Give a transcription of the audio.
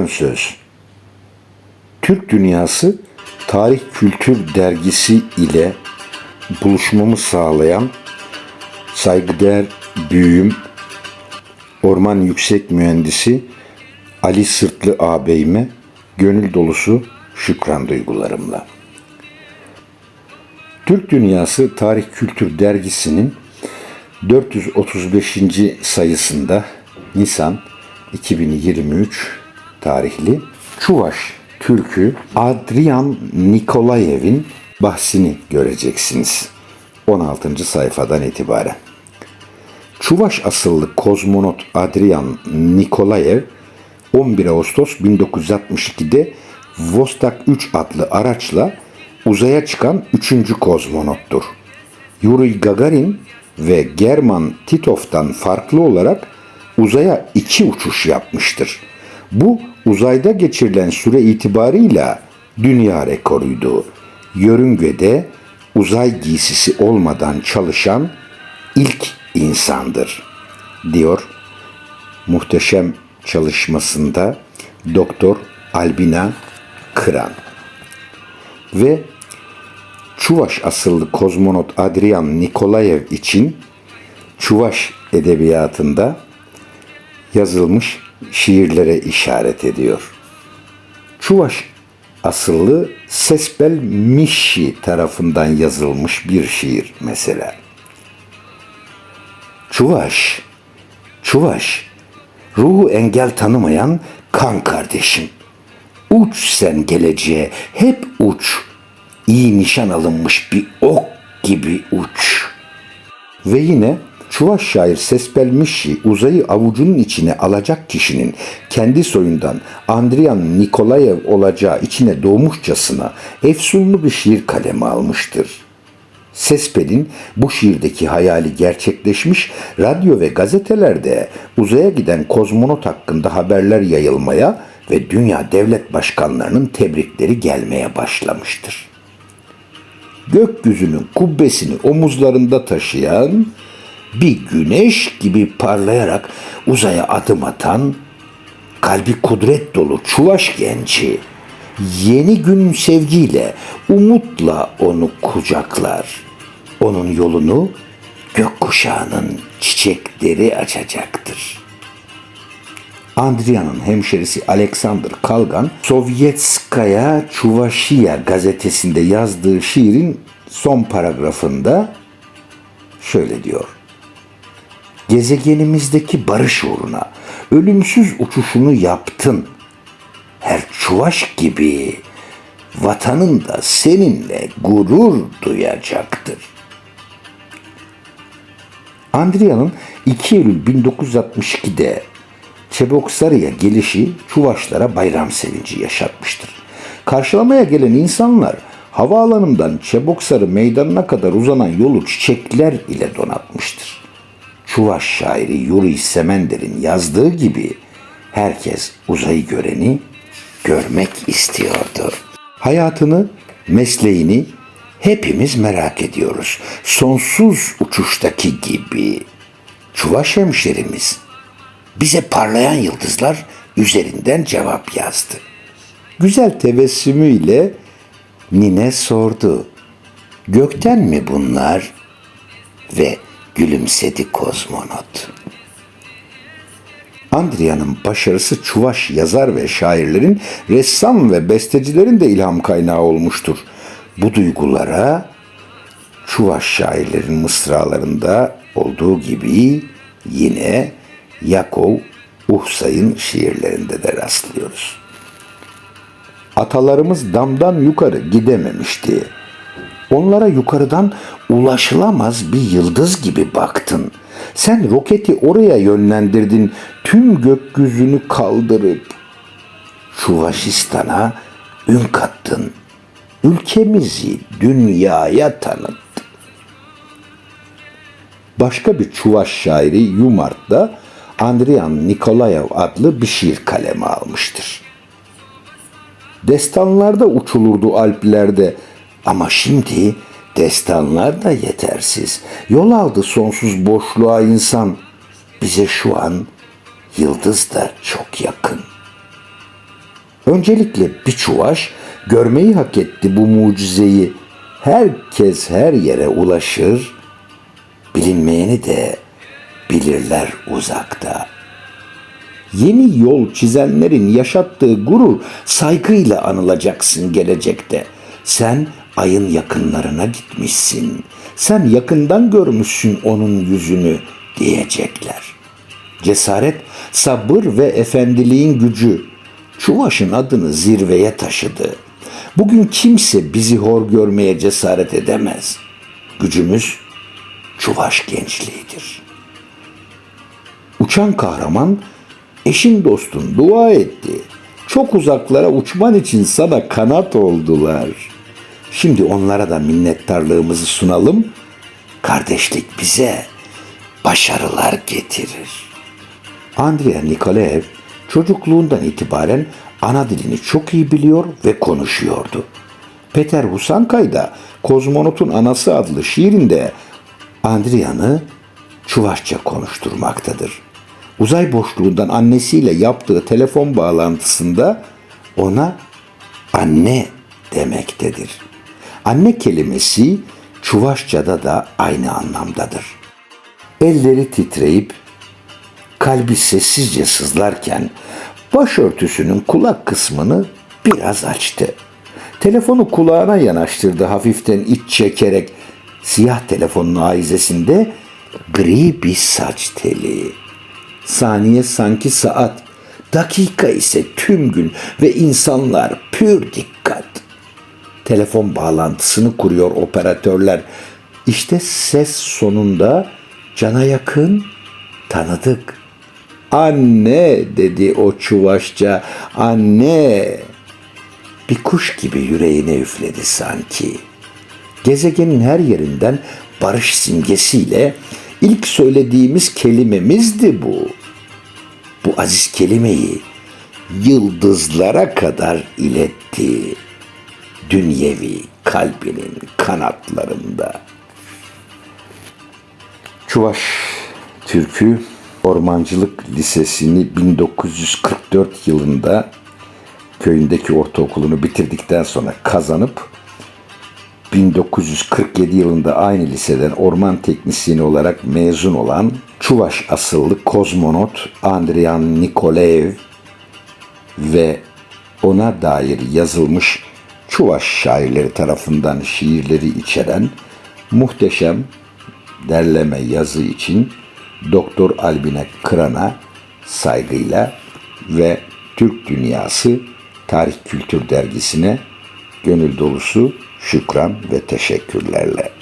Ön söz. Türk Dünyası Tarih Kültür Dergisi ile buluşmamı sağlayan saygıdeğer büyüğüm Orman Yüksek Mühendisi Ali Sırtlı ağabeyime gönül dolusu şükran duygularımla. Türk Dünyası Tarih Kültür Dergisi'nin 435. sayısında Nisan 2023 tarihli Çuvaş Türkü Adrian Nikolayev'in bahsini göreceksiniz. 16. sayfadan itibaren. Çuvaş asıllı kozmonot Adrian Nikolayev 11 Ağustos 1962'de Vostok 3 adlı araçla uzaya çıkan 3. kozmonottur. Yuri Gagarin ve German Titov'tan farklı olarak uzaya iki uçuş yapmıştır. Bu uzayda geçirilen süre itibarıyla dünya rekoruydu. Yörüngede uzay giysisi olmadan çalışan ilk insandır, diyor muhteşem çalışmasında Doktor Albina Kıran. Ve Çuvaş asıllı kozmonot Adrian Nikolayev için Çuvaş edebiyatında yazılmış şiirlere işaret ediyor. Çuvaş asıllı Sespel Mişi tarafından yazılmış bir şiir mesela. Çuvaş, Çuvaş, ruhu engel tanımayan kan kardeşim. Uç sen geleceğe, hep uç. İyi nişan alınmış bir ok gibi uç. Ve yine Çuvaş şair Sespelmişi uzayı avucunun içine alacak kişinin kendi soyundan Andrian Nikolayev olacağı içine doğmuşçasına efsunlu bir şiir kalemi almıştır. Sespel'in bu şiirdeki hayali gerçekleşmiş, radyo ve gazetelerde uzaya giden kozmonot hakkında haberler yayılmaya ve dünya devlet başkanlarının tebrikleri gelmeye başlamıştır. Gökyüzünün kubbesini omuzlarında taşıyan, bir güneş gibi parlayarak uzaya adım atan, kalbi kudret dolu çuvaş genci, yeni gün sevgiyle, umutla onu kucaklar. Onun yolunu gökkuşağının çiçekleri açacaktır. Andria'nın hemşerisi Alexander Kalgan, Sovyetskaya Çuvaşiya gazetesinde yazdığı şiirin son paragrafında şöyle diyor. Gezegenimizdeki barış uğruna ölümsüz uçuşunu yaptın. Her çuvaş gibi vatanın da seninle gurur duyacaktır. Andria'nın 2 Eylül 1962'de Çeboksarı'ya gelişi Çuvaşlara bayram sevinci yaşatmıştır. Karşılamaya gelen insanlar havaalanından Çeboksarı meydanına kadar uzanan yolu çiçekler ile donatmıştır. Çuvaş şairi Yuri Semender'in yazdığı gibi herkes uzayı göreni görmek istiyordu. Hayatını, mesleğini hepimiz merak ediyoruz. Sonsuz uçuştaki gibi. Çuvaş hemşerimiz bize parlayan yıldızlar üzerinden cevap yazdı. Güzel tebessümüyle Nine sordu. Gökten mi bunlar? Ve gülümsedi kozmonot. Andria'nın başarısı Çuvaş yazar ve şairlerin, ressam ve bestecilerin de ilham kaynağı olmuştur. Bu duygulara Çuvaş şairlerin mısralarında olduğu gibi yine Yakov Uhsay'ın şiirlerinde de rastlıyoruz. Atalarımız damdan yukarı gidememişti. Onlara yukarıdan ulaşılamaz bir yıldız gibi baktın. Sen roketi oraya yönlendirdin, tüm gökyüzünü kaldırıp Çuvaşistan'a ün kattın. Ülkemizi dünyaya tanıttın. Başka bir Çuvaş şairi Yumart da Andrian Nikolayev adlı bir şiir kalemi almıştır. Destanlarda uçulurdu Alplerde ama şimdi destanlar da yetersiz. Yol aldı sonsuz boşluğa insan. Bize şu an yıldız da çok yakın. Öncelikle bir çuvaş görmeyi hak etti bu mucizeyi. Herkes her yere ulaşır, bilinmeyeni de bilirler uzakta. Yeni yol çizenlerin yaşattığı gurur saygıyla anılacaksın gelecekte. Sen ayın yakınlarına gitmişsin. Sen yakından görmüşsün onun yüzünü diyecekler. Cesaret, sabır ve efendiliğin gücü Çuvaş'ın adını zirveye taşıdı. Bugün kimse bizi hor görmeye cesaret edemez. Gücümüz Çuvaş gençliğidir. Uçan kahraman eşin dostun dua etti. Çok uzaklara uçman için sana kanat oldular. Şimdi onlara da minnettarlığımızı sunalım. Kardeşlik bize başarılar getirir. Andrea Nikolaev çocukluğundan itibaren ana dilini çok iyi biliyor ve konuşuyordu. Peter Husankay da Kozmonot'un Anası adlı şiirinde Andria'nı Çuvaşça konuşturmaktadır. Uzay boşluğundan annesiyle yaptığı telefon bağlantısında ona anne demektedir. Anne kelimesi Çuvaşça'da da aynı anlamdadır. Elleri titreyip kalbi sessizce sızlarken başörtüsünün kulak kısmını biraz açtı. Telefonu kulağına yanaştırdı hafiften iç çekerek. Siyah telefonun aizesinde gri bir saç teli. Saniye sanki saat, dakika ise tüm gün ve insanlar pür dikkat. Telefon bağlantısını kuruyor operatörler. İşte ses sonunda cana yakın, tanıdık. Anne dedi o çuvaşça. Anne. Bir kuş gibi yüreğine üfledi sanki. Gezegenin her yerinden barış simgesiyle ilk söylediğimiz kelimemizdi bu. Bu aziz kelimeyi yıldızlara kadar iletti. Dünyevi kalbinin kanatlarında. Çuvaş Türkü Ormancılık Lisesi'ni 1944 yılında köyündeki ortaokulunu bitirdikten sonra kazanıp 1947 yılında aynı liseden orman teknisyeni olarak mezun olan Çuvaş asıllı kozmonot Andrian Nikolaev ve ona dair yazılmış Çuvaş şairleri tarafından şiirleri içeren muhteşem derleme yazı için Doktor Albine Kıran'a saygıyla ve Türk Dünyası Tarih Kültür Dergisi'ne gönül dolusu şükran ve teşekkürlerle.